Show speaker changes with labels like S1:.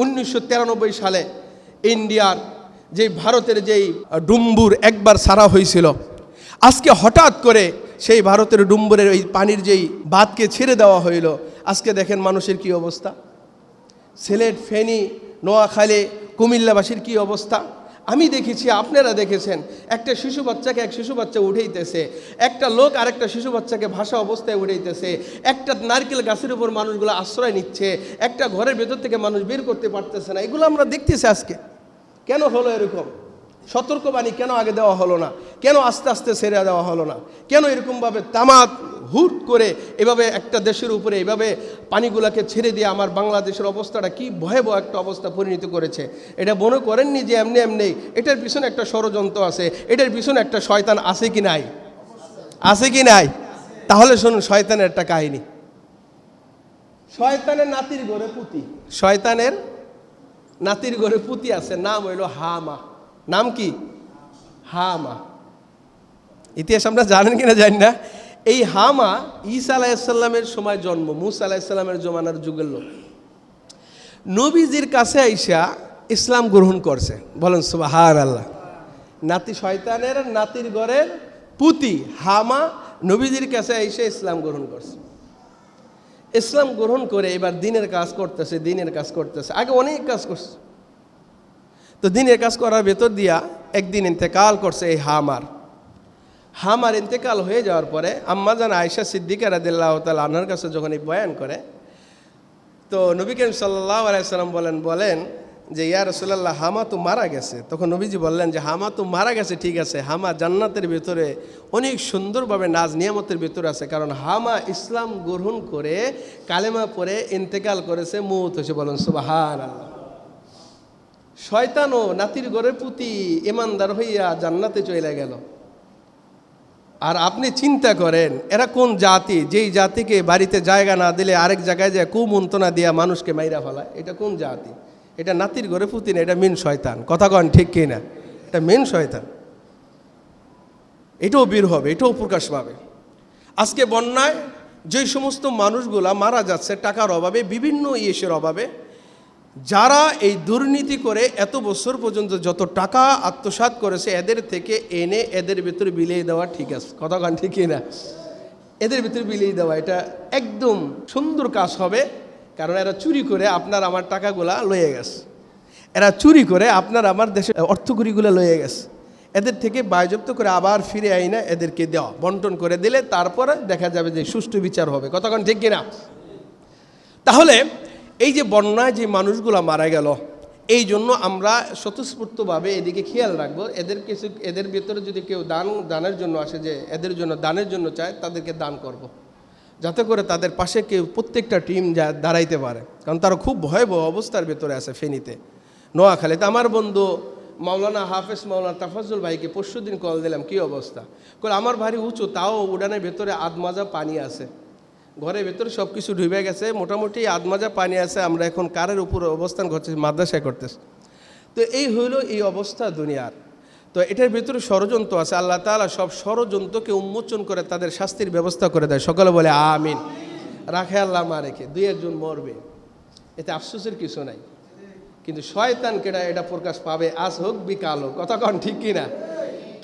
S1: উনিশশো তিরানব্বই সালে ইন্ডিয়ার যে ভারতের যেই ডুম্বুর একবার সারা হয়েছিল, আজকে হঠাৎ করে সেই ভারতের ডুম্বুরের ওই পানির যেই বাঁধকে ছেড়ে দেওয়া হইল, আজকে দেখেন মানুষের কি অবস্থা? সিলেট, ফেনী, নোয়াখালী, কুমিল্লাবাসীর কি অবস্থা? আমি দেখেছি, আপনারা দেখেছেন, একটা শিশু বাচ্চাকে এক শিশু বাচ্চা উঠেইতেছে, একটা লোক আর একটা শিশু বাচ্চাকে ভাষা অবস্থায় উঠেইতেছে, একটা নারকেল গাছের উপর মানুষগুলো আশ্রয় নিচ্ছে, একটা ঘরের ভেতর থেকে মানুষ বের করতে পারতেছে না, এগুলো আমরা দেখতেছি আজকে। কেন হলো এরকম? সতর্কবাণী কেন আগে দেওয়া হলো না? কেন আস্তে আস্তে ছেড়ে দেওয়া হলো না? কেন এরকমভাবে তামাক, হুট করে এভাবে একটা দেশের উপরে এভাবে পানিগুলাকে ছেড়ে দিয়ে আমার বাংলাদেশের অবস্থাটা কি ভয়াবহ একটা অবস্থা পরিণত করেছে? এটা মনে করেননি যে এমনি এমনি এটার পিছনে একটা ষড়যন্ত্র আছে, এটার পিছনে একটা শয়তান আছে কি নাই? আছে কি নাই? তাহলে শুনুন, শয়তানের একটা কাহিনী। শয়তানের নাতির ঘরে পুতি। শয়তানের নাতির ঘরে পুতি আছে, নাম হইল হামা। নাম কি? হামা। ইতিহাস আমরা জানেন কিনা জানি না। এই হামা ঈসা আলাইসাল্লামের সময় জন্ম, মুসা আলাইসাল্লামের জমানার যুগের লোক। নবীজির কাছে আইসা ইসলাম গ্রহণ করছে। বলেন সুবাহার আল্লাহ নাতি শয়তানের, নাতির ঘরের পুতি, হামা নবীজির কাছে আইসা ইসলাম গ্রহণ করছে। ইসলাম গ্রহণ করে এবার দিনের কাজ করতেছে, দিনের কাজ করতেছে। আগে অনেক কাজ করছে। তো দিনের কাজ করার ভেতর দিয়া একদিন ইন্তেকাল করছে এই হামার। হামার ইন্তেকাল হয়ে যাওয়ার পরে আম্মা জান আয়সা সিদ্দিকা রাদিল্লাহ তাল আনার কাছে যখন এই বয়ান করে, তো নবী করিম সাল্লাহ আলাইসাল্লাম বলেন বলেন যে, ইয়া রসুল্লাহ হামা তো মারা গেছে। তখন নবীজি বললেন যে, হামা তো মারা গেছে, ঠিক আছে। হামা জান্নাতের ভেতরে অনেক সুন্দরভাবে নাজ নিয়ামতের ভেতরে আছে। কারণ হামা ইসলাম গ্রহণ করে কালেমা পরে ইন্তেকাল করেছে, মৌত হয়েছে। বলেন সুবাহান আল্লাহ শয়তানও নাতির ঘরের প্রতি ইমানদার হইয়া জান্নাতে চলে গেল। আর আপনি চিন্তা করেন, এরা কোন জাতি? যেই জাতিকে বাড়িতে জায়গা না দিলে আরেক জায়গায় যায় কুমন্ত্রণা দিয়া মানুষকে মাইরা ফেলায়। এটা কোন জাতি? এটা নাতির ঘরে পুতি না, এটা মেন শয়তান। কথা কন ঠিক কি না? এটা মেন শয়তান। এটাও বের হবে, এটাও প্রকাশ পাবে। আজকে বন্যায় যে সমস্ত মানুষগুলা মারা যাচ্ছে, টাকার অভাবে, বিভিন্ন ইয়েসের অভাবে যারা এই দুর্নীতি করে এত বছর পর্যন্ত যত টাকা আত্মসাৎ করেছে, এদের থেকে এনে এদের ভিতরে বিলিয়ে দেওয়া ঠিক আছে। কথা গান ঠিকই না এদের ভিতরে বিলিয়ে দেওয়া, এটা একদম সুন্দর কাজ হবে, কারণ এরা চুরি করে আপনার আমার টাকাগুলা লয়ে গেছে। এরা চুরি করে আপনার আমার দেশের অর্থগুলিগুলো লয়ে গেছে। এদের থেকে বায়জপ্ত করে আবার ফিরে আই না, এদেরকে দেওয়া, বন্টন করে দিলে তারপরে দেখা যাবে যে সুষ্ঠু বিচার হবে। কতক্ষণ ঠিক কিনা? তাহলে এই যে বন্যায় যে মানুষগুলো মারা গেল, এই জন্য আমরা স্বতঃস্ফূর্তভাবে এদিকে খেয়াল রাখব। এদের কিছু, এদের ভেতরে যদি কেউ দান, দানের জন্য আসে যে এদের জন্য, দানের জন্য চায়, তাদেরকে দান করব। যাতে করে তাদের পাশে কেউ প্রত্যেকটা টিম যা, দাঁড়াইতে পারে। কারণ তারা খুব ভয়াবহ অবস্থার ভেতরে আছে ফেনীতে। নোয়াখালীতে আমার বন্ধু মাওলানা হাফেজ মাওলানা তাফাজুল ভাইকে পরশু দিন কল দিলাম, কি অবস্থা? কল আমার ভারী উঁচু, তাও উড়ানের ভেতরে আধমাজা পানি আছে। ঘরের ভেতরে সব কিছু ডুবে গেছে, মোটামুটি আধমাজা পানি আছে, আমরা এখন কারের উপর অবস্থান করছি মাদ্রাসায় করতেছি। তো এই হইল এই অবস্থা দুনিয়ার। তো এটার ভিতরে ষড়যন্ত্র আছে, আল্লাহ তাআলা সব ষড়যন্ত্রকে উন্মোচন করে তাদের শাস্তির ব্যবস্থা করে দেয়। সকলে বলে, আমিন। রাখে আল্লাহ মা রেখে দুই একজন মরবে। এতে আফসোসের কিছু নাই। কিন্তু শয়তান কেটা এটা প্রকাশ পাবে? আজ হোক বিকাল হোক, কথা কন ঠিক কিনা?